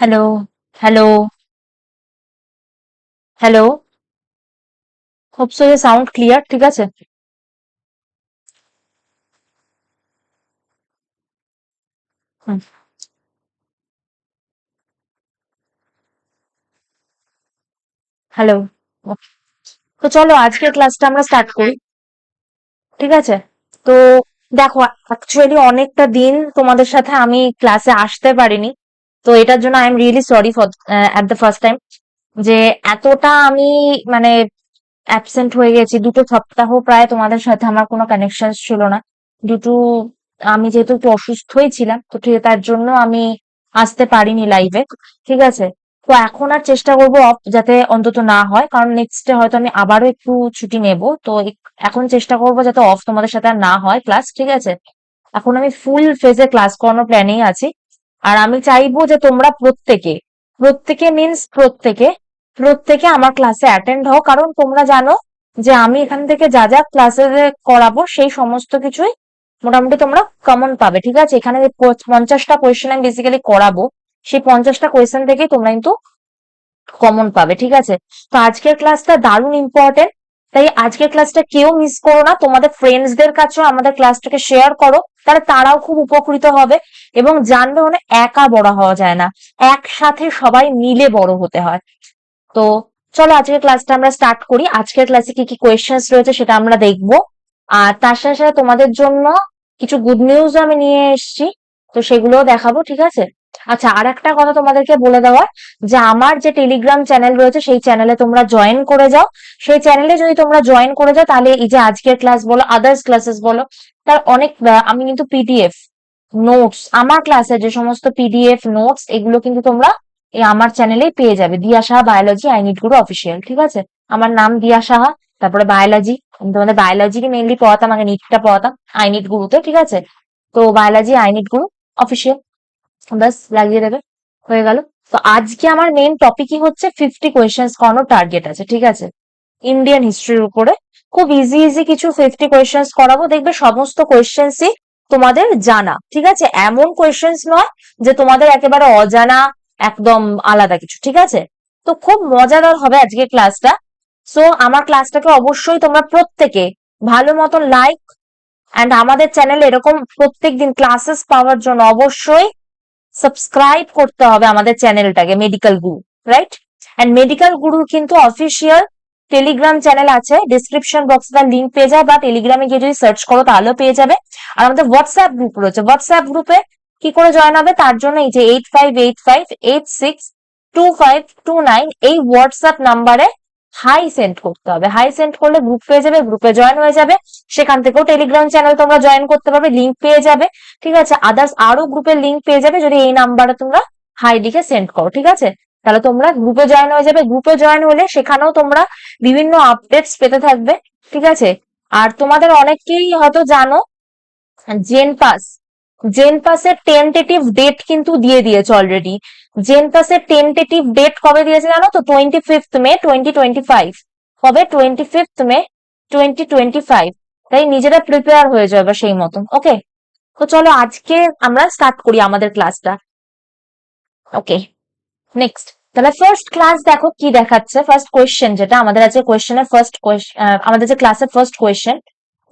Hello, hello, hello. Hope so যে sound clear ঠিক আছে? Hmm, hello. ওকে। তো চলো আজকের ক্লাসটা আমরা স্টার্ট করি। ঠিক আছে? তো দেখো অ্যাকচুয়ালি অনেকটা দিন তোমাদের সাথে আমি ক্লাসে আসতে পারিনি। তো এটার জন্য I am really sorry for at the first time যে এতটা আমি মানে অ্যাবসেন্ট হয়ে গেছি। দুটো সপ্তাহ প্রায় তোমাদের সাথে আমার কোনো কানেকশন ছিল না। দুটো, আমি যেহেতু একটু অসুস্থই ছিলাম, তো ঠিক, তার জন্য আমি আসতে পারিনি লাইভে ঠিক আছে? তো এখন আর চেষ্টা করব অফ যাতে অন্তত না হয়, কারণ নেক্সট হয়তো আমি আবারও একটু ছুটি নেব। তো এখন চেষ্টা করব যাতে অফ তোমাদের সাথে আর না হয় ক্লাস ঠিক আছে? এখন আমি ফুল ফেজে ক্লাস করানোর প্ল্যানেই আছি। আর আমি চাইব যে তোমরা প্রত্যেকে প্রত্যেকে মিন্স প্রত্যেকে প্রত্যেকে আমার ক্লাসে অ্যাটেন্ড হও। কারণ তোমরা জানো যে আমি এখান থেকে যা যা ক্লাসে করাবো সেই সমস্ত কিছুই মোটামুটি তোমরা কমন পাবে, ঠিক আছে? এখানে যে পঞ্চাশটা কোয়েশ্চেন আমি বেসিক্যালি করাবো, সেই পঞ্চাশটা কোয়েশ্চেন থেকেই তোমরা কিন্তু কমন পাবে, ঠিক আছে? তো আজকের ক্লাসটা দারুণ ইম্পর্টেন্ট তাই আজকের ক্লাসটা কেউ মিস করো না। তোমাদের ফ্রেন্ডসদের কাছেও আমাদের ক্লাসটাকে শেয়ার করো। তাহলে তারাও খুব উপকৃত হবে এবং জানবে মানে একা বড় হওয়া যায় না। একসাথে সবাই মিলে বড় হতে হয়। তো চলো আজকের ক্লাসটা আমরা স্টার্ট করি। আজকের ক্লাসে কি কি কোয়েশ্চেন্স রয়েছে সেটা আমরা দেখব। আর তার সাথে সাথে তোমাদের জন্য কিছু গুড নিউজ আমি নিয়ে এসেছি। তো সেগুলোও দেখাবো, ঠিক আছে? আচ্ছা আর একটা কথা তোমাদেরকে বলে দেওয়ার, যে আমার যে টেলিগ্রাম চ্যানেল রয়েছে, সেই চ্যানেলে তোমরা জয়েন করে যাও। সেই চ্যানেলে যদি তোমরা জয়েন করে যাও, তাহলে এই যে আজকের ক্লাস বলো আদার্স ক্লাসেস বলো, তার অনেক আমি কিন্তু পিডিএফ নোটস আমার ক্লাসের যে সমস্ত পিডিএফ নোটস এগুলো কিন্তু তোমরা এই আমার চ্যানেলেই পেয়ে যাবে। Diya Saha biology I need guru official ঠিক আছে? আমার নাম দিয়া সাহা, তারপরে বায়োলজি আমি তোমাদের বায়োলজিকে মেইনলি পড়াতাম, আগে নিটটা পড়াতাম আই নিট গুরুতে ঠিক আছে? তো biology I need guru official ব্যাস, লাগিয়ে দেবে, হয়ে গেল। তো আজকে আমার মেইন টপিকই হচ্ছে ফিফটি কোয়েশ্চেন্স করানোর টার্গেট আছে, ঠিক আছে? ইন্ডিয়ান হিস্ট্রির উপরে। খুব ইজি ইজি কিছু ফিফটি কোয়েশ্চেন্স করাবো। দেখবে সমস্ত কোয়েশ্চেন্সই তোমাদের জানা, ঠিক আছে? এমন কোয়েশ্চেন্স নয় যে তোমাদের একেবারে অজানা, একদম আলাদা কিছু, ঠিক আছে? তো খুব মজাদার হবে আজকে ক্লাসটা সো আমার ক্লাসটাকে অবশ্যই তোমরা প্রত্যেকে ভালো মতন লাইক অ্যান্ড আমাদের চ্যানেলে এরকম প্রত্যেকদিন ক্লাসেস পাওয়ার জন্য অবশ্যই সাবস্ক্রাইব করতে হবে আমাদের চ্যানেলটাকে medical Guru right and medical গুরুর কিন্তু অফিসিয়াল টেলিগ্রাম চ্যানেল আছে। ডিসক্রিপশন বক্সে তার লিঙ্ক পেয়ে যায় বা টেলিগ্রামে গিয়ে যদি সার্চ করো তাহলেও পেয়ে যাবে। আর আমাদের হোয়াটসঅ্যাপ গ্রুপ রয়েছে। হোয়াটসঅ্যাপ গ্রুপে কি করে জয়েন হবে? তার জন্য এই যে eight five eight five eight six two five two nine এই হোয়াটসঅ্যাপ নাম্বারে হাই সেন্ড করতে হবে। হাই সেন্ড করলে গ্রুপ পেয়ে যাবে গ্রুপে জয়েন হয়ে যাবে। সেখান থেকেও টেলিগ্রাম চ্যানেল তোমরা জয়েন করতে পারবে লিঙ্ক পেয়ে যাবে। ঠিক আছে? আদার্স আরও গ্রুপের লিঙ্ক পেয়ে যাবে, যদি এই নাম্বারে তোমরা হাই লিখে সেন্ড করো, ঠিক আছে? তাহলে তোমরা গ্রুপে জয়েন হয়ে যাবে। গ্রুপে জয়েন হলে সেখানেও তোমরা বিভিন্ন আপডেটস পেতে থাকবে, ঠিক আছে? আর তোমাদের অনেকেই হয়তো জানো জেন পাস জেন পাসের টেন্টেটিভ ডেট কিন্তু দিয়ে দিয়েছে অলরেডি জেন পাসের টেন্টেটিভ ডেট কবে দিয়েছে জানো তো? Twenty fifth May twenty twenty five কবে twenty fifth May twenty twenty five তাই নিজেরা প্রিপেয়ার হয়ে যাবে সেই মতন ওকে তো চলো আজকে আমরা স্টার্ট করি আমাদের ক্লাসটা ওকে নেক্সট তাহলে ফার্স্ট ক্লাস দেখো কি দেখাচ্ছে। ফার্স্ট কোয়েশ্চেন যেটা, আমাদের আছে কোয়েশ্চেনের ফার্স্ট আমাদের যে ক্লাসের ফার্স্ট কোয়েশ্চেন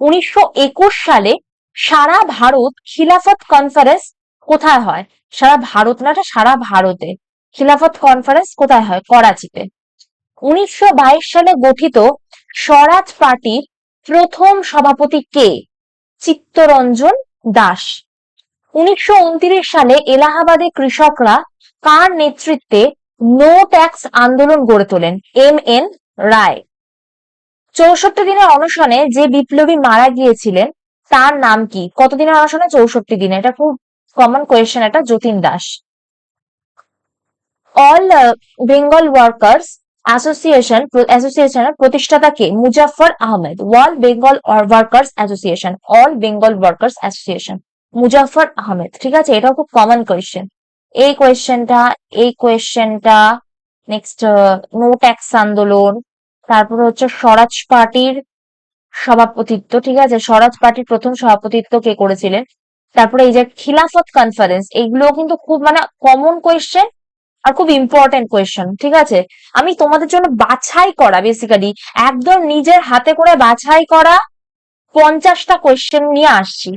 উনিশশো একুশ সালে সারা ভারত খিলাফত কনফারেন্স কোথায় হয়? সারা ভারত না সারা ভারতে। খিলাফত কনফারেন্স কোথায় হয়? করাচিতে। উনিশশো বাইশ সালে গঠিত স্বরাজ পার্টির প্রথম সভাপতি কে? চিত্তরঞ্জন দাস। উনিশশো উনত্রিশ সালে এলাহাবাদে কৃষকরা কার নেতৃত্বে নো ট্যাক্স আন্দোলন গড়ে তোলেন? M N Roy. চৌষট্টি দিনের অনশনে যে বিপ্লবী মারা গিয়েছিলেন তার নাম কি? কতদিনের অনশনে চৌষট্টি দিনে এটা খুব কমন কোয়েশ্চেন এটা Jatin Das. All Bengal workers association অ্যাসোসিয়েশনের প্রতিষ্ঠাতা কে? Muzaffar Ahmed. World Bengal workers association all Bengal workers association Muzaffar Ahmed. ঠিক আছে? এটাও খুব কমন কোয়েশ্চেন এই কোয়েশ্চেনটা এই কোয়েশ্চেনটা নেক্সট নো ট্যাক্স আন্দোলন, তারপরে হচ্ছে স্বরাজ পার্টির সভাপতিত্ব, ঠিক আছে? স্বরাজ পার্টির প্রথম সভাপতিত্ব কে করেছিলেন? তারপরে এই যে খিলাফত কনফারেন্স এইগুলো কিন্তু খুব মানে কমন কোয়েশ্চেন আর খুব ইম্পর্টেন্ট কোয়েশ্চেন ঠিক আছে? আমি তোমাদের জন্য বাছাই করা বেসিক্যালি একদম নিজের হাতে করে বাছাই করা পঞ্চাশটা কোয়েশ্চেন নিয়ে আসছি।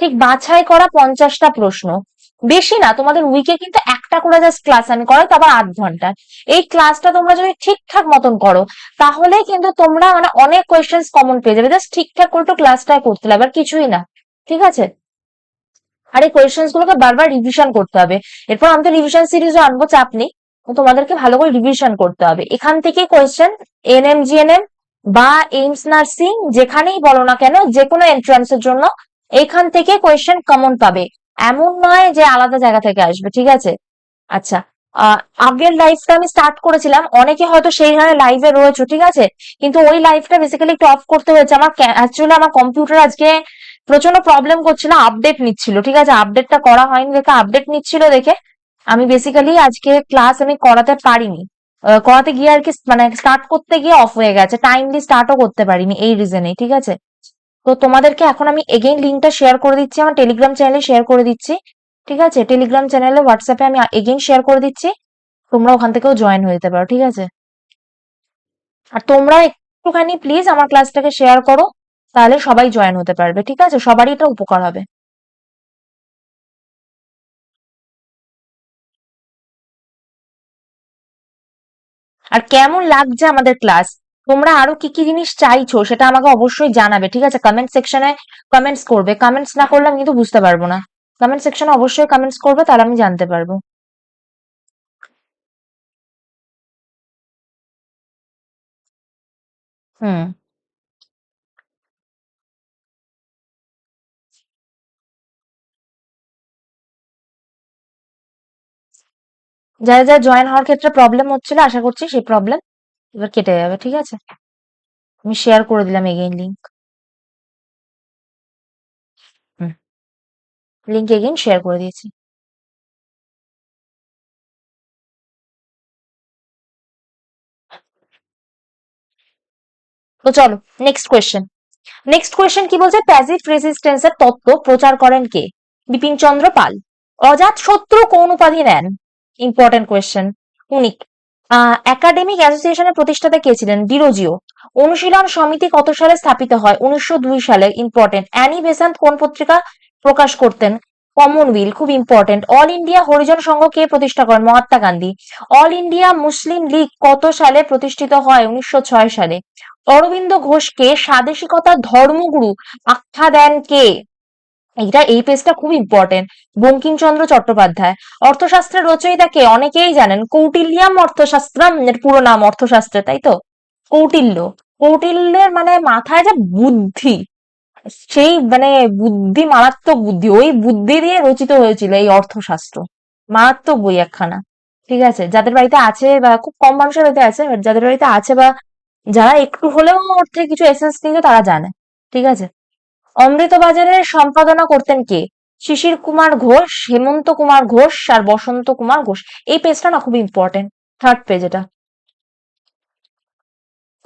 ঠিক বাছাই করা পঞ্চাশটা প্রশ্ন। বেশি না, তোমাদের উইকে কিন্তু একটা করে জাস্ট ক্লাস আমি করাই তো আবার আধ ঘণ্টা। এই ক্লাসটা তোমরা যদি ঠিকঠাক মতন করো, তাহলে কিন্তু তোমরা মানে অনেক কোয়েশ্চেন কমন পেয়ে যাবে। জাস্ট ঠিকঠাক করে ক্লাসটা করতে হবে, আর কিছুই না। ঠিক আছে? আর এই কোয়েশ্চেন্স গুলোকে বারবার রিভিশন করতে হবে। এরপর আমি তো রিভিশন সিরিজও আনব, চাপ নেই। তোমাদেরকে ভালো করে রিভিশন করতে হবে। এখান থেকে কোয়েশ্চেন এনএম জিএনএম বা এইমস নার্সিং যেখানেই বলো না কেন যে কোনো এন্ট্রান্স এর জন্য, এখান থেকে কোয়েশ্চেন কমন পাবে। এমন নয় যে আলাদা জায়গা থেকে আসবে, ঠিক আছে? আচ্ছা আগের লাইফটা আমি স্টার্ট করেছিলাম, অনেকে হয়তো সেইখানে লাইভে রয়েছে, ঠিক আছে? কিন্তু ওই লাইভটা বেসিক্যালি একটু অফ করতে হয়েছে। আমার অ্যাকচুয়ালি আমার কম্পিউটার আজকে প্রচণ্ড প্রবলেম করছিল আপডেট নিচ্ছিল, ঠিক আছে? আপডেটটা করা হয়নি দেখে আপডেট নিচ্ছিল দেখে। আমি বেসিক্যালি আজকে ক্লাস আমি করাতে পারিনি। করাতে গিয়ে আর কি মানে স্টার্ট করতে গিয়ে অফ হয়ে গেছে। টাইমলি স্টার্টও করতে পারিনি, এই রিজনে ঠিক আছে? তো তোমাদেরকে এখন আমি এগেইন লিঙ্কটা শেয়ার করে দিচ্ছি, আমার টেলিগ্রাম চ্যানেলে শেয়ার করে দিচ্ছি, ঠিক আছে? টেলিগ্রাম চ্যানেলে হোয়াটসঅ্যাপে আমি এগেইন শেয়ার করে দিচ্ছি, তোমরা ওখান থেকেও জয়েন হয়ে যেতে পারো, ঠিক আছে? আর তোমরা একটুখানি প্লিজ আমার ক্লাসটাকে শেয়ার করো, তাহলে সবাই জয়েন হতে পারবে, ঠিক আছে? সবারই এটা উপকার হবে। আর কেমন লাগছে আমাদের ক্লাস তোমরা আরও কি কি জিনিস চাইছো সেটা আমাকে অবশ্যই জানাবে, ঠিক আছে? কমেন্ট সেকশনে কমেন্টস করবে। কমেন্টস না করলে আমি কিন্তু বুঝতে পারব না। কমেন্ট সেকশনে অবশ্যই কমেন্টস করবে, তাহলে আমি জানতে পারব। হুম। যারা যারা জয়েন হওয়ার ক্ষেত্রে প্রবলেম হচ্ছিল, আশা করছি সেই প্রবলেম এবার কেটে যাবে, ঠিক আছে? আমি শেয়ার করে দিলাম again link link again share করে দিয়েছি। তো চলো নেক্সট কোয়েশ্চেন নেক্সট কোয়েশ্চেন কি বলছে? প্যাসিভ রেজিস্ট্যান্সের তত্ত্ব প্রচার করেন কে? বিপিন চন্দ্র পাল। অজাত শত্রু কোন উপাধি নেন? ইম্পর্টেন্ট কোয়েশ্চেন উনি একাডেমিক অ্যাসোসিয়েশনের প্রতিষ্ঠাতা কে ছিলেন? ডিরোজিও অনুশীলন সমিতি কত সালে স্থাপিত হয়? উনিশশো দুই সালে। ইম্পর্টেন্ট অ্যানি বেসান্ত কোন পত্রিকা প্রকাশ করতেন? কমনওয়েল খুব important all India Harijan Sangh কে প্রতিষ্ঠা করেন? Mahatma Gandhi. All India Muslim League কত সালে প্রতিষ্ঠিত হয়? উনিশশো ছয় সালে। অরবিন্দ ঘোষকে স্বাদেশিকতার ধর্মগুরু আখ্যা দেন কে? এটা এই পেজটা খুব ইম্পর্টেন্ট বঙ্কিমচন্দ্র চট্টোপাধ্যায়। অর্থশাস্ত্রের রচয়িতা কে অনেকেই জানেন, কৌটিল্যাম অর্থশাস্ত্রম, এর পুরো নাম অর্থশাস্ত্র, তাই তো? কৌটিল্য। কৌটিল্যের মানে মাথায় যে বুদ্ধি, সেই মানে বুদ্ধি, মারাত্মক বুদ্ধি, ওই বুদ্ধি দিয়ে রচিত হয়েছিল এই অর্থশাস্ত্র। মারাত্মক বই একখানা। ঠিক আছে? যাদের বাড়িতে আছে বা খুব কম মানুষের বাড়িতে আছে যাদের বাড়িতে আছে বা যারা, একটু হলেও ওর থেকে কিছু এসেন্স নিয়ে তারা জানে। ঠিক আছে? অমৃতবাজারের সম্পাদনা করতেন কে? শিশির কুমার ঘোষ, হেমন্ত কুমার ঘোষ আর বসন্ত কুমার ঘোষ। এই পেজটা না খুব ইম্পর্টেন্ট থার্ড পেজ এটা।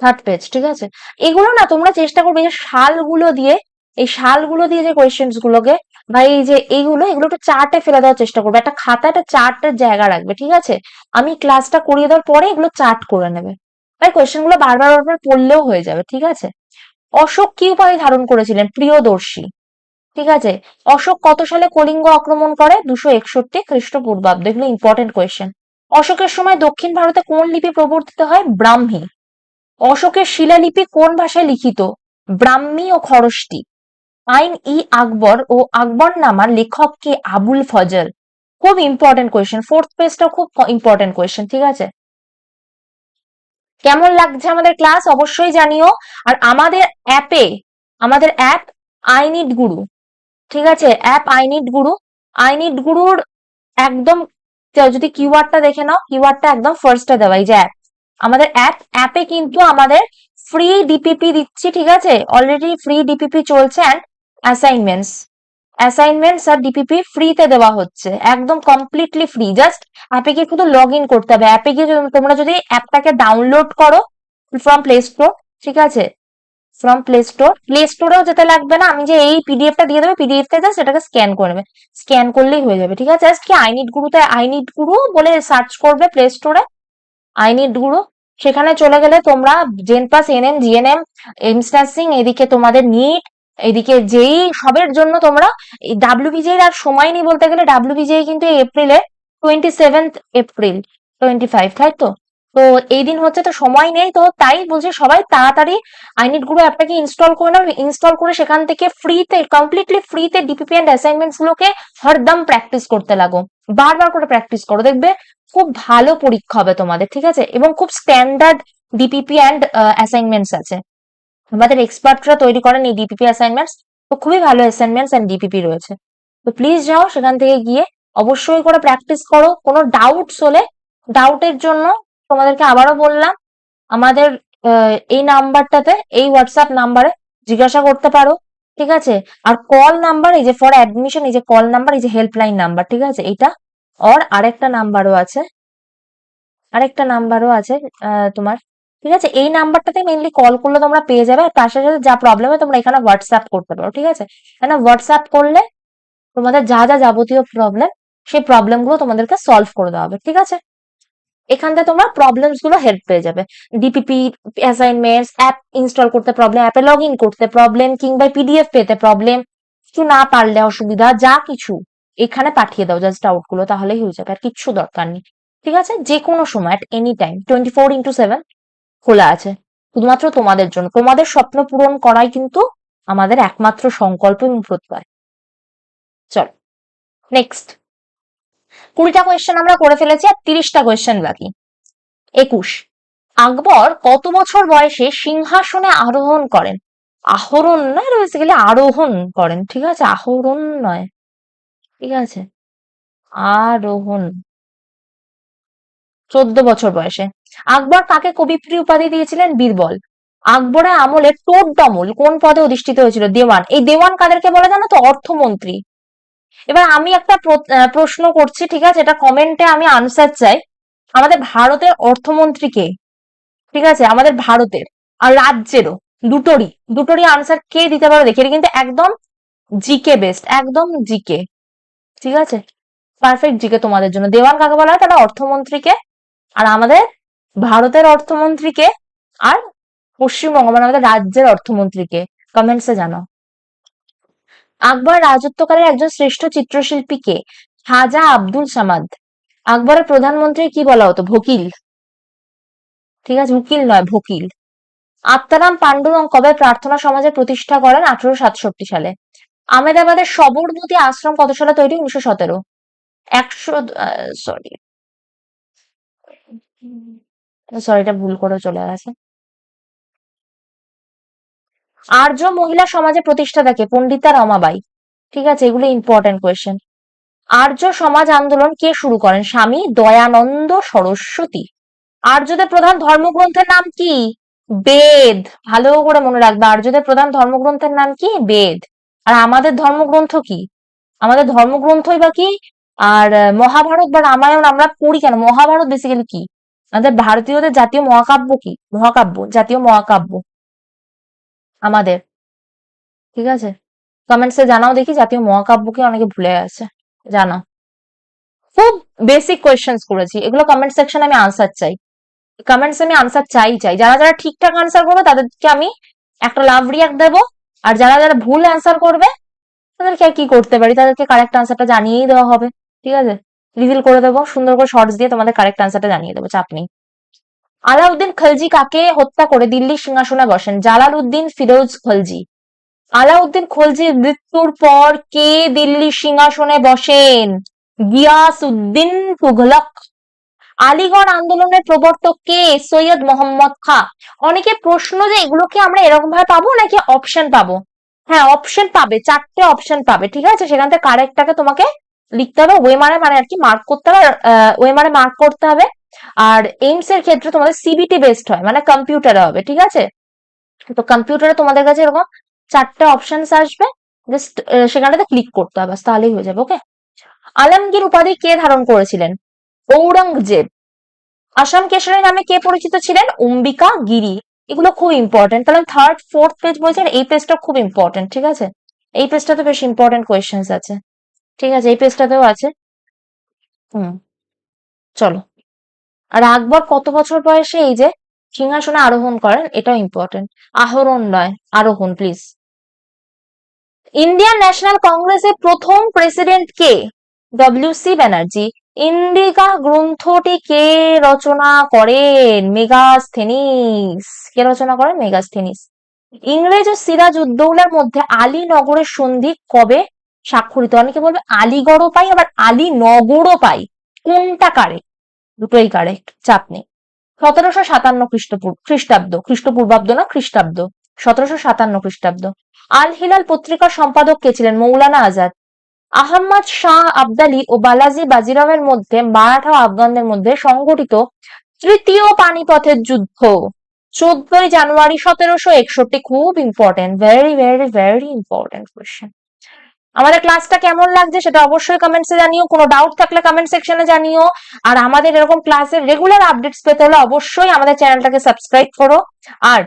থার্ড পেজ ঠিক আছে? এগুলো না তোমরা চেষ্টা করবে যে শালগুলো দিয়ে, এই শালগুলো দিয়ে যে কোয়েশ্চেন্স গুলোকে, বা এই যে এইগুলো, এগুলো একটু চার্টে ফেলে দেওয়ার চেষ্টা করবে। একটা খাতা একটা চার্টের জায়গা রাখবে, ঠিক আছে? আমি ক্লাসটা করিয়ে দেওয়ার পরে এগুলো চার্ট করে নেবে। তাই কোয়েশ্চেনগুলো বারবার বারবার পড়লেও হয়ে যাবে, ঠিক আছে? অশোক কি উপাধি ধারণ করেছিলেন? প্রিয়দর্শী। ঠিক আছে? অশোক কত সালে কলিঙ্গ আক্রমণ করে? দুশো একষট্টি খ্রিস্টপূর্বাব্দ। এগুলো ইম্পর্টেন্ট কোয়েশ্চেন অশোকের সময় দক্ষিণ ভারতে কোন লিপি প্রবর্তিত হয়? ব্রাহ্মী। অশোকের শিলালিপি কোন ভাষায় লিখিত? ব্রাহ্মী ও খরষ্টি। আইন ই আকবর ও আকবর নামার লেখক কে? আবুল ফজল। খুব ইম্পর্টেন্ট কোয়েশ্চেন ফোর্থ পেজটা খুব ইম্পর্টেন্ট কোয়েশ্চেন ঠিক আছে? কেমন লাগছে আমাদের ক্লাস অবশ্যই জানিও। আর আমাদের অ্যাপে আমাদের অ্যাপ আই নিড গুরু, ঠিক আছে? App I need guru. I need গুরুর একদম যদি কিওয়ার্ডটা দেখে নাও কিওয়ার্ডটা একদম ফার্স্টে দেওয়া, এই যে অ্যাপ আমাদের অ্যাপ অ্যাপে কিন্তু আমাদের ফ্রি ডিপিপি দিচ্ছি, ঠিক আছে? অলরেডি ফ্রি ডিপিপি চলছে অ্যান্ড অ্যাসাইনমেন্টস অ্যাসাইনমেন্টস আর ডিপিপি ফ্রিতে দেওয়া হচ্ছে। একদম কমপ্লিটলি ফ্রি জাস্ট অ্যাপে গিয়ে শুধু লগ ইন করতে হবে। অ্যাপে গিয়ে তোমরা যদি অ্যাপটাকে ডাউনলোড করো ফ্রম প্লে স্টোর ঠিক আছে? ফ্রম প্লে স্টোর প্লে স্টোরেও যেতে লাগবে না। আমি যে এই পিডিএফটা দিয়ে দেবো পিডিএফটা জাস্ট এটাকে স্ক্যান করে নেবে। স্ক্যান করলেই হয়ে যাবে, ঠিক আছে? জাস্ট কি আই নিড গুরুতে আই নিড গুরু বলে সার্চ করবে প্লে স্টোরে আই নিড গুরু সেখানে চলে গেলে তোমরা জেন পাস এনএম জিএনএম ইনস্টান্সিং এদিকে তোমাদের নিট এদিকে যেই সবের জন্য তোমরা ডাব্লিউ ডাব্লিউবিজে আর সময় নেই বলতে গেলে ডাব্লিউ ডাব্লিউবিজে কিন্তু এপ্রিলে twenty seventh April twenty five তাই তো? তো এই দিন হচ্ছে তো সময় নেই, তো তাই বলছে সবাই তাড়াতাড়ি আইনিটগুলো অ্যাপটাকে ইনস্টল করে নাও ইনস্টল করে সেখান থেকে ফ্রিতে কমপ্লিটলি ফ্রিতে ডিপিপি অ্যান্ড অ্যাসাইনমেন্টস গুলোকে হরদম প্র্যাকটিস করতে লাগো। বারবার করে প্র্যাকটিস করো, দেখবে খুব ভালো পরীক্ষা হবে তোমাদের, ঠিক আছে? এবং খুব স্ট্যান্ডার্ড ডিপিপি অ্যান্ড অ্যাসাইনমেন্টস আছে। আমাদের এক্সপার্টরা তৈরি করেন এই ডিপিপি অ্যাসাইনমেন্টস তো খুবই ভালো অ্যাসাইনমেন্টস অ্যান্ড ডিপিপি রয়েছে। তো প্লিজ যাও সেখান থেকে গিয়ে অবশ্যই করে প্র্যাকটিস করো। কোনো ডাউটস হলে ডাউটের জন্য তোমাদেরকে আবারও বললাম, আমাদের এই নাম্বারটাতে, এই হোয়াটসঅ্যাপ নাম্বারে জিজ্ঞাসা করতে পারো, ঠিক আছে? আর কল নাম্বার এই যে ফর অ্যাডমিশন এই যে কল নাম্বার এই যে হেল্পলাইন নাম্বার ঠিক আছে? এটা আর আরেকটা নাম্বারও আছে, আরেকটা নাম্বারও আছে তোমার ঠিক আছে? এই নাম্বারটাতে মেইনলি কল করলে তোমরা পেয়ে যাবে, আর তার সাথে সাথে যা প্রবলেম হয় তোমরা এখানে হোয়াটসঅ্যাপ করতে পারো, ঠিক আছে? এখানে হোয়াটসঅ্যাপ করলে তোমাদের যা যা যাবতীয় প্রবলেম সেই প্রবলেমগুলো তোমাদেরকে সলভ করে দেওয়া হবে, ঠিক আছে? এখান থেকে তোমরা প্রবলেমসগুলো হেল্প পেয়ে যাবে। ডিপিপি অ্যাসাইনমেন্টস অ্যাপ ইনস্টল করতে প্রবলেম অ্যাপে লগ ইন করতে প্রবলেম কিংবা পিডিএফ পেতে প্রবলেম কিছু না পারলে অসুবিধা, যা কিছু এখানে পাঠিয়ে দাও জাস্ট ডাউটগুলো, তাহলেই হয়ে যাবে, আর কিচ্ছু দরকার নেই, ঠিক আছে? যে কোনো সময় any time twenty four into seven খোলা আছে। শুধুমাত্র তোমাদের জন্য। তোমাদের স্বপ্ন পূরণ করাই কিন্তু আমাদের একমাত্র সংকল্প এবং প্রত্যয়। চল নেক্সট কুড়িটা কোয়েশ্চেন আমরা করে ফেলেছি আর তিরিশটা কোয়েশ্চেন বাকি। একুশ। আকবর কত বছর বয়সে সিংহাসনে আরোহণ করেন? আহরণ নয় বেসিক্যালি আরোহণ করেন, ঠিক আছে? আহরণ নয়, ঠিক আছে? আরোহণ। চোদ্দ বছর বয়সে। আকবর কাকে কবিপ্রিয় উপাধি দিয়েছিলেন? বীরবল। আকবরের আমলে টোট দমল কোন পদে অধিষ্ঠিত হয়েছিল? দেওয়ান। এই দেওয়ান কাদেরকে বলে জানো তো? অর্থমন্ত্রী। এবার আমি একটা প্র- প্রশ্ন করছি, ঠিক আছে? এটা কমেন্টে আমি আনসার চাই। আমাদের ভারতের অর্থমন্ত্রী কে? ঠিক আছে? আমাদের ভারতের। আর রাজ্যেরও। দুটোরই। দুটোরই আনসার কে দিতে পারো দেখি এটা কিন্তু একদম জিকে বেস্ট একদম জিকে ঠিক আছে? পারফেক্ট জিকে তোমাদের জন্য। দেওয়ান কাকে বলা হয়? তাহলে অর্থমন্ত্রীকে আর আমাদের ভারতের অর্থমন্ত্রীকে আর পশ্চিমবঙ্গ মানে আমাদের রাজ্যের অর্থমন্ত্রীকে। কমেন্টসে জানাও। আকবর রাজত্বকালের একজন শ্রেষ্ঠ চিত্রশিল্পী কে খাজা আব্দুল সামাদ। আকবরের প্রধানমন্ত্রী কি বলা হতো? ভকিল। ঠিক আছে, উকিল নয়, ভকিল। আত্মারাম পান্ডুরং কবে প্রার্থনা সমাজে প্রতিষ্ঠা করেন? আঠারোশো সাতষট্টি সালে। আহমেদাবাদের সবরমতী আশ্রম কত সালে তৈরি? উনিশশো সতেরো। একশো সরি সরি এটা ভুল করে চলে গেছে। আর্য মহিলা সমাজের প্রতিষ্ঠাতাকে পণ্ডিতা রমাবাই। ঠিক আছে, এগুলো ইম্পর্টেন্ট কোয়েশ্চেন আর্য সমাজ আন্দোলন কে শুরু করেন? স্বামী দয়ানন্দ সরস্বতী। আর্যদের প্রধান ধর্মগ্রন্থের নাম কি? বেদ। ভালো করে মনে রাখবে, আর্যদের প্রধান ধর্মগ্রন্থের নাম কি? বেদ। আর আমাদের ধর্মগ্রন্থ কি? আমাদের ধর্মগ্রন্থই বা কি? আর মহাভারত বা রামায়ণ আমরা পড়ি কেন? মহাভারত বেসিক্যালি কি? আমাদের ভারতীয়দের জাতীয় মহাকাব্য কি? মহাকাব্য, জাতীয় মহাকাব্য। আমাদের। ঠিক আছে? কমেন্টসে জানাও দেখি জাতীয় মহাকাব্য কি অনেকে ভুলে গেছে। জানাও। খুব বেসিক কোয়েশ্চেন্স করেছি। এগুলো কমেন্ট সেকশনে আমি আনসার চাই। কমেন্টস আমি আনসার চাই চাই। যারা যারা ঠিকঠাক আনসার করবে তাদেরকে আমি একটা লাভ রিয়াক্ট দেবো। আর যারা যারা ভুল আনসার করবে, তাদেরকে কি করতে পারি? তাদেরকে কারেক্ট আনসারটা জানিয়েই দেওয়া হবে। ঠিক আছে? রিভিল করে দেবো, সুন্দর করে শর্টস দিয়ে তোমাদের কারেক্ট আনসারটা জানিয়ে দেবো, চাপ নেই। আলাউদ্দিন খলজি কাকে হত্যা করে? দিল্লির সিংহাসনে বসেন জালাল উদ্দিন ফিরোজ খলজি। আলাউদ্দিন খলজির মৃত্যুর পর কে দিল্লির সিংহাসনে বসেন? গিয়াস উদ্দিন তুঘলক। আলিগড় আন্দোলনের প্রবর্তক কে? সৈয়দ মোহাম্মদ খা। অনেকে প্রশ্ন যে এগুলোকে আমরা এরকম ভাবে পাবো নাকি অপশন পাবো? হ্যাঁ অপশন পাবে, চারটে অপশন পাবে, ঠিক আছে? সেখান থেকে কারেক্টটাকে তোমাকে লিখতে হবে ওয়েমারে মানে আর কি মার্ক করতে হবে ওয়েমারে মার্ক করতে হবে। আর এইমস এর ক্ষেত্রে তোমাদের সিবিটি বেসড হয় মানে কম্পিউটারে হবে, ঠিক আছে? তো কম্পিউটারে তোমাদের কাছে এরকম চারটে অপশনস আসবে জাস্ট সেখানটাতে ক্লিক করতে হবে তাহলেই হয়ে যাবে ওকে আলমগীর উপাধি কে ধারণ করেছিলেন? ঔরঙ্গজেব। আসাম কেশরী নামে কে পরিচিত ছিলেন? অম্বিকা গিরি। এগুলো খুব ইম্পর্টেন্ট তাহলে থার্ড ফোর্থ পেজ বলছেন এই পেজটা খুব ইম্পর্টেন্ট ঠিক আছে? এই পেজটা তো বেশ ইম্পর্টেন্ট কোয়েশ্চেন্স আছে। ঠিক আছে, এই পেজটাতেও আছে। হুম, চলো। আর আকবর কত বছর বয়সে? এই যে, সিংহাসনে আরোহণ করেন, এটাও ইম্পর্টেন্ট আহরণ নয়, আরোহণ প্লিজ ইন্ডিয়ান ন্যাশনাল কংগ্রেসের প্রথম প্রেসিডেন্ট কে? ডব্লিউ সি ব্যানার্জি ইন্ডিকা গ্রন্থটি কে রচনা করেন? মেগাস্থেনিস। কে রচনা করেন? মেগাস্থেনিস। ইংরেজ ও সিরাজ উদ্দৌলার মধ্যে আলীনগরের সন্ধি কবে? স্বাক্ষরিত। অনেকে বলবে আলিগড়ও পাই, আবার আলীনগরও পাই। কোনটা কারেক্ট দুটোই কারেক্ট চাপ নেই। সতেরোশো সাতান্ন খ্রিস্টপূর্ব খ্রিস্টাব্দ। খ্রিস্টপূর্বাব্দ না, খ্রিস্টাব্দ। সতেরোশো সাতান্ন খ্রিস্টাব্দ। আল হিলাল পত্রিকার সম্পাদক কে ছিলেন? মৌলানা আজাদ। আহম্মদ শাহ আবদালি ও বালাজি বাজিরাওয়ের মধ্যে, মারাঠা ও আফগানদের মধ্যে সংঘটিত তৃতীয় পানিপথের যুদ্ধ। চোদ্দই জানুয়ারি সতেরোশো একষট্টি। খুব important very very very important question আমাদের ক্লাসটা কেমন লাগছে সেটা অবশ্যই কমেন্টসে জানিও। কোনো ডাউট থাকলে কমেন্ট সেকশনে জানিও। আর আমাদের এরকম ক্লাসের রেগুলার আপডেটস পেতে হলে অবশ্যই আমাদের চ্যানেলটাকে সাবস্ক্রাইব করো। আর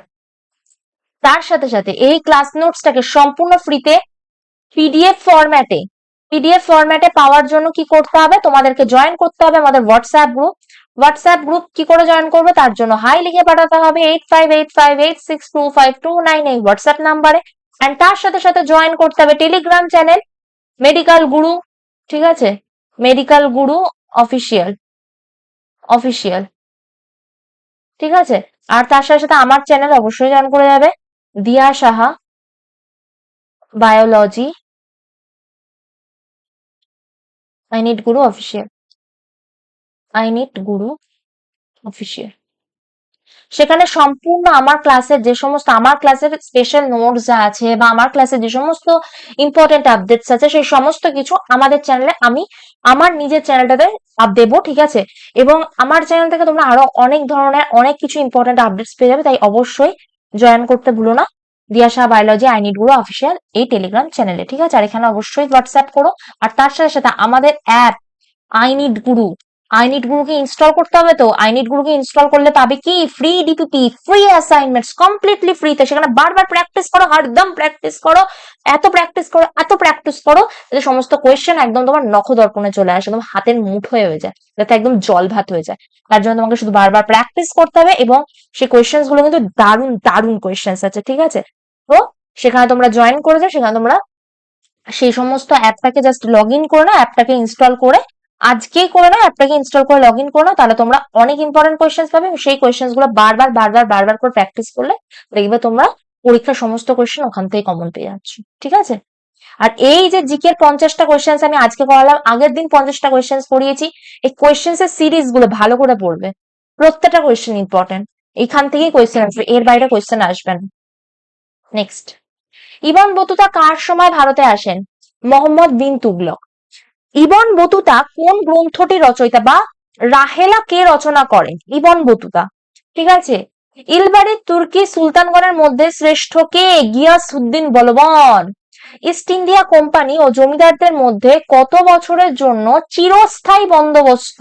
তার সাথে সাথে এই ক্লাস নোটসটাকে সম্পূর্ণ ফ্রিতে পিডিএফ ফরম্যাটে পিডিএফ ফরম্যাটে পাওয়ার জন্য কি করতে হবে? তোমাদেরকে জয়েন করতে হবে আমাদের হোয়াটসঅ্যাপ গ্রুপ হোয়াটসঅ্যাপ গ্রুপ কি করে জয়েন করবে? তার জন্য হাই লিখে পাঠাতে হবে eight five eight five eight six two five two nine এই হোয়াটসঅ্যাপ নাম্বারে অ্যান্ড তার সাথে সাথে জয়েন করতে হবে টেলিগ্রাম চ্যানেল মেডিকেল গুরু ঠিক আছে? মেডিকেল গুরু অফিসিয়াল অফিসিয়াল ঠিক আছে? আর তার সাথে সাথে আমার চ্যানেল অবশ্যই জয়েন করে যাবে Diya Saha biology I need guru official I need guru official সেখানে সম্পূর্ণ আমার ক্লাসের যে সমস্ত, আমার ক্লাসের স্পেশাল নোটস যা আছে বা আমার ক্লাসের যে সমস্ত ইম্পর্টেন্ট আপডেটস আছে, সেই সমস্ত কিছু আমাদের চ্যানেলে আমি আমার নিজের চ্যানেলটাতে আপ দেবো, ঠিক আছে? এবং আমার চ্যানেল থেকে তোমরা আরও অনেক ধরনের, অনেক কিছু ইম্পর্টেন্ট আপডেটস পেয়ে যাবে, তাই অবশ্যই জয়েন করতে ভুলো না। Diya Saha biology I need guru official এই টেলিগ্রাম চ্যানেলে ঠিক আছে? আর এখানে অবশ্যই হোয়াটসঅ্যাপ করো। আর তার সাথে সাথে আমাদের app I need guru I need গুরুকে ইনস্টল করতে হবে তো? আই নিড গুরুকে ইনস্টল করলে পাবে কি? Free DPP free assignments completely ফ্রিতে সেখানে বারবার প্র্যাকটিস করো, হরদম প্র্যাকটিস করো, এত প্র্যাকটিস করো, এত প্র্যাকটিস করো যে সমস্ত কোয়েশ্চেন একদম তোমার নখ দর্পণে চলে আসে, একদম হাতের মুঠোয় হয়ে যায়, যাতে একদম জল ভাত হয়ে যায়। তার জন্য তোমাকে শুধু বারবার প্র্যাকটিস করতে হবে এবং সেই কোয়েশ্চেন্সগুলো কিন্তু দারুণ দারুণ কোয়েশ্চেন্স আছে, ঠিক আছে? তো সেখানে তোমরা জয়েন করে যাও, সেখানে তোমরা সেই সমস্ত অ্যাপটাকে জাস্ট লগ ইন করে নাও অ্যাপটাকে ইনস্টল করে আজকেই করে নাও, অ্যাপটাকে ইনস্টল করে লগ ইন করে নাও, তাহলে তোমরা অনেক ইম্পর্টেন্ট কোয়েশ্চেন্স পাবে। সেই কোয়েশ্চেন্সগুলো বারবার বারবার বারবার করে প্র্যাকটিস করলে দেখবে তোমরা পরীক্ষার সমস্ত কোয়েশ্চেন ওখান থেকে কমন পেয়ে যাচ্ছ। ঠিক আছে? আর এই যে জিকের পঞ্চাশটা কোয়েশ্চেন্স আমি আজকে করালাম, আগের দিন পঞ্চাশটা কোয়েশ্চেন্স করিয়েছি, এই কোয়েশ্চেন্স এর সিরিজগুলো ভালো করে পড়বে। প্রত্যেকটা কোয়েশ্চেন ইম্পর্টেন্ট এখান থেকেই কোয়েশ্চেন আসবে, এর বাইরে কোয়েশ্চেন আসবে না। নেক্সট ইবন বতুতা কার সময় ভারতে আসেন? মোহাম্মদ বিন তুগলক। ইবন বতুতা কোন গ্রন্থটি রচয়িতা বা রাহেলা কে রচনা করেন? ইবন বতুতা। ঠিক আছে? ইলবারি তুর্কি সুলতানগণের মধ্যে শ্রেষ্ঠ কে? Ghiyas Ghiyasuddin Balban. East India Company ও জমিদারদের মধ্যে কত বছরের জন্য চিরস্থায়ী বন্দোবস্ত?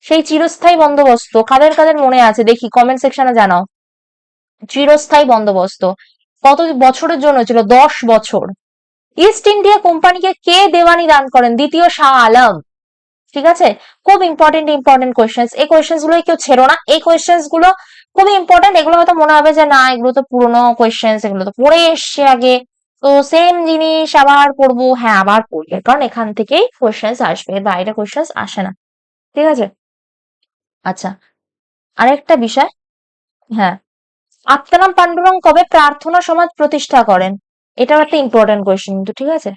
সেই চিরস্থায়ী বন্দোবস্ত কাদের কাদের মনে আছে? দেখি কমেন্ট সেকশনে জানাও। চিরস্থায়ী বন্দোবস্ত। কত বছরের জন্য ছিল দশ বছর। ইস্ট ইন্ডিয়া কোম্পানিকে কে দেওয়ানি দান করেন? দ্বিতীয় শাহ আলম। ঠিক আছে? খুব ইম্পর্টেন্ট ইম্পর্টেন্ট কোয়েশ্চেন্স এই কোয়েশ্চেন্সগুলো কেউ ছেড়ো না। এই কোয়েশ্চেন্সগুলো খুবই ইম্পর্টেন্ট এগুলো হয়তো মনে হবে যে, না, এগুলো তো পুরোনো কোয়েশ্চেন্স এগুলো তো পড়ে এসছে আগে। তো সেম জিনিস আবার পড়ব। হ্যাঁ আবার পড়বে কারণ এখান থেকেই কোয়েশ্চেন্স আসবে। বাইরে কোয়েশ্চেন্স আসে না। ঠিক আছে? আচ্ছা আরেকটা বিষয়। হ্যাঁ। আত্মারাম পান্ডুরং কবে প্রার্থনা সমাজ প্রতিষ্ঠা করেন? এটাও একটা ইম্পর্টেন্ট কোয়েশ্চেন কিন্তু, ঠিক আছে?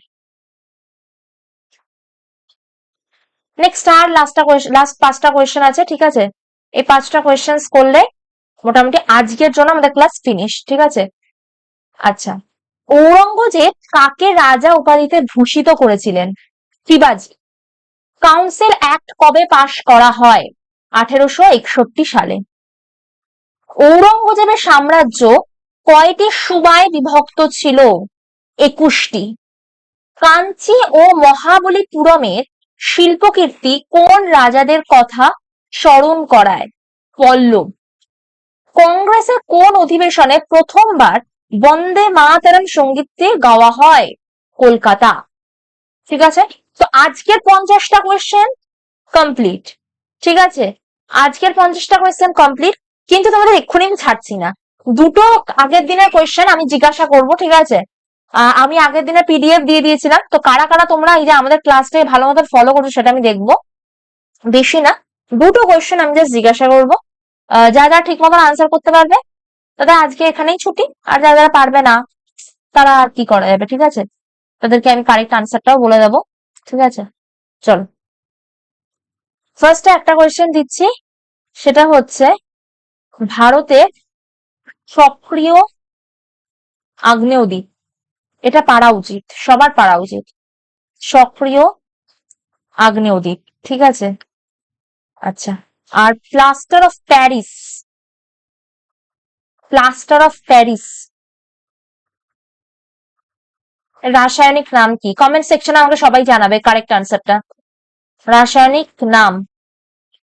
নেক্সট আর লাস্টটা লাস্ট পাঁচটা কোয়েশ্চেন আছে, ঠিক আছে? এই পাঁচটা কোয়েশ্চেন করলে মোটামুটি আজকের জন্য আমাদের ক্লাস ফিনিশ ঠিক আছে? আচ্ছা ঔরঙ্গজেব কাকে রাজা উপাধিতে ভূষিত করেছিলেন? শিবাজি। কাউন্সিল অ্যাক্ট কবে পাশ করা হয়? আঠেরোশো একষট্টি সালে। ঔরঙ্গজেবের সাম্রাজ্য কয়টি সুবায় বিভক্ত ছিল? একুশটি। কাঞ্চি ও মহাবলীপুরমের শিল্পকীর্তি কোন রাজাদের কথা স্মরণ করায়? পল্লব। কংগ্রেসের কোন অধিবেশনে প্রথমবার বন্দে মাতরম সঙ্গীতটি গাওয়া হয়? কলকাতা। ঠিক আছে? তো আজকের পঞ্চাশটা কোয়েশ্চেন কমপ্লিট ঠিক আছে? আজকের পঞ্চাশটা কোয়েশ্চেন কমপ্লিট কিন্তু তোমাদের এক্ষুনি আমি ছাড়ছি না। দুটো আগের দিনের কোয়েশ্চেন আমি জিজ্ঞাসা করব, ঠিক আছে? আমি আগের দিনের পিডিএফ দিয়ে দিয়েছিলাম, তো কারা কারা তোমরা এই যে আমাদের ক্লাসটাকে ভালো মতো ফলো করছ সেটা আমি দেখব। বেশি না, দুটো কোয়েশ্চেন আমি জাস্ট জিজ্ঞাসা করব। যা যা ঠিক মতন আনসার করতে পারবে, তাদের আজকে এখানেই ছুটি, আর যারা যারা পারবে না, তারা আর কি করা যাবে, ঠিক আছে? তাদেরকে আমি কারেক্ট আনসারটাও বলে দেবো, ঠিক আছে? চলো। ফার্স্টে একটা কোয়েশ্চেন দিচ্ছি, সেটা হচ্ছে, ভারতের সক্রিয় আগ্নেয়দ্বীপ। এটা পারা উচিত, সবার পারা উচিত। সক্রিয় আগ্নেয়দ্বীপ, ঠিক আছে? আচ্ছা আর plaster of Paris, plaster of Paris. রাসায়নিক নাম কি? কমেন্ট সেকশনে আমাকে সবাই জানাবে কারেক্ট আনসারটা রাসায়নিক নাম,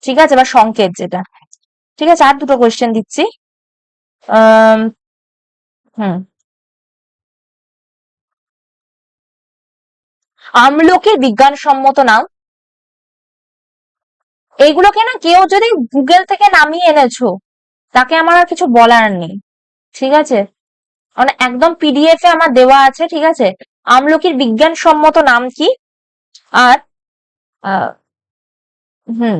ঠিক আছে? বা সংকেত যেটা। ঠিক আছে, আর দুটো কোয়েশ্চেন দিচ্ছি। হুম আমলকির বিজ্ঞানসম্মত নাম? এইগুলোকে না কেউ যদি গুগল থেকে নামিয়ে এনেছো, তাকে আমার আর কিছু বলার নেই, ঠিক আছে? মানে একদম পিডিএফ এ আমার দেওয়া আছে, ঠিক আছে? আমলকির বিজ্ঞানসম্মত নাম কি? আর হুম,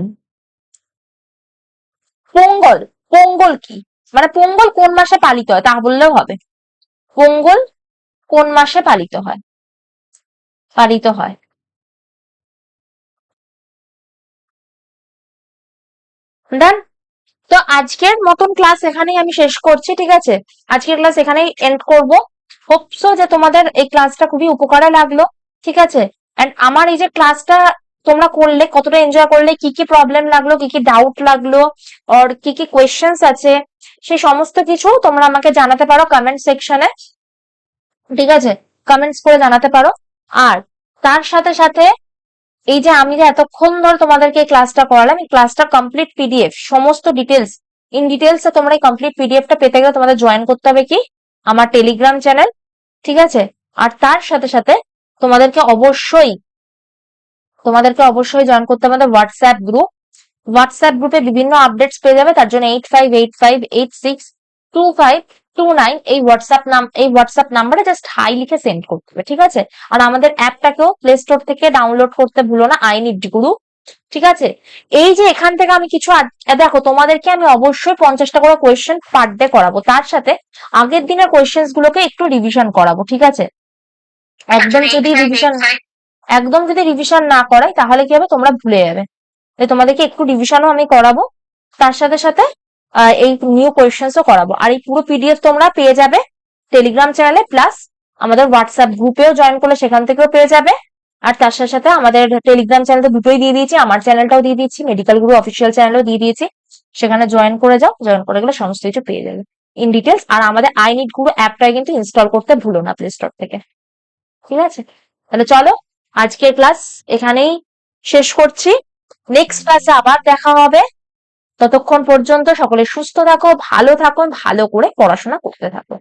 পোঙ্গল পোঙ্গল কি? মানে পোঙ্গল কোন মাসে পালিত হয় তা বললেও হবে। পোঙ্গল কোন মাসে পালিত হয়? পালিত হয়। ডান তো আজকের মতন ক্লাস এখানেই আমি শেষ করছি, ঠিক আছে? আজকের ক্লাস এখানেই এন্ড করব। হোপসো যে তোমাদের এই ক্লাসটা খুবই উপকারে লাগল, ঠিক আছে? এন্ড আমার এই যে ক্লাসটা তোমরা করলে, কতটা এনজয় করলে, কি কি প্রবলেম লাগল, কি কি ডাউট লাগল আর কি কি কোয়েশ্চেন্স আছে, সেই সমস্ত কিছু তোমরা আমাকে জানাতে পারো কমেন্ট সেকশনে ঠিক আছে? কমেন্টস করে জানাতে পারো। আর তার সাথে সাথে এই যে আমি যে এতক্ষণ ধরে তোমাদেরকে ক্লাসটা করালাম, এই ক্লাসটা কমপ্লিট পিডিএফ সমস্ত ডিটেলস ইন ডিটেলস তোমরা এই কমপ্লিট পিডিএফটা পেতে গেলে তোমাদের জয়েন করতে হবে কি? আমার টেলিগ্রাম চ্যানেল ঠিক আছে? আর তার সাথে সাথে তোমাদেরকে অবশ্যই তোমাদেরকে অবশ্যই জয়েন করতে হবে আমাদের হোয়াটসঅ্যাপ গ্রুপ হোয়াটসঅ্যাপ গ্রুপে বিভিন্ন আপডেটস পেয়ে যাবে তার জন্য eight five eight five eight six two five two nine এই হোয়াটসঅ্যাপ নাম এই হোয়াটসঅ্যাপ নাম্বারে জাস্ট হাই লিখে সেন্ড করতে হবে ঠিক আছে? আর আমাদের অ্যাপটাকেও প্লে স্টোর থেকে ডাউনলোড করতে ভুলো না আই নিড গুরু ঠিক আছে? এই যে এখান থেকে আমি কিছু দেখো তোমাদেরকে আমি অবশ্যই পঞ্চাশটা করে কোয়েশ্চেন পার ডে করাবো তার সাথে আগের দিনের কোয়েশ্চেন গুলোকে একটু রিভিশন করাবো ঠিক আছে? একদম যদি রিভিশন একদম যদি রিভিশন না করাই, তাহলে কি হবে? তোমরা ভুলে যাবে। তোমাদেরকে একটু রিভিশনও আমি করাবো। তার সাথে সাথে এই নিউ কোয়েশ্চেন্সও করাবো। আর এই পুরো পিডিএফ তোমরা পেয়ে যাবে টেলিগ্রাম চ্যানেলে প্লাস আমাদের হোয়াটসঅ্যাপ গ্রুপেও জয়েন করলে সেখান থেকেও পেয়ে যাবে। আর তার সাথে সাথে আমাদের টেলিগ্রাম চ্যানেল তো দুটোই দিয়ে দিয়েছি। আমার চ্যানেলটাও দিয়ে দিয়েছি মেডিকেল গ্রুপ অফিসিয়াল চ্যানেলও দিয়ে দিয়েছি। সেখানে জয়েন করে যাও জয়েন করে গেলে সমস্ত কিছু পেয়ে যাবে ইন ডিটেলস আর আমাদের আই নিড গুরু অ্যাপটাই কিন্তু ইনস্টল করতে ভুলো না প্লে স্টোর থেকে। ঠিক আছে? তাহলে চলো আজকের ক্লাস এখানেই শেষ করছি। নেক্সট ক্লাসে আবার দেখা হবে। ততক্ষণ পর্যন্ত সকলে সুস্থ থাকো, ভালো থাকো, ভালো করে পড়াশোনা করতে থাকো।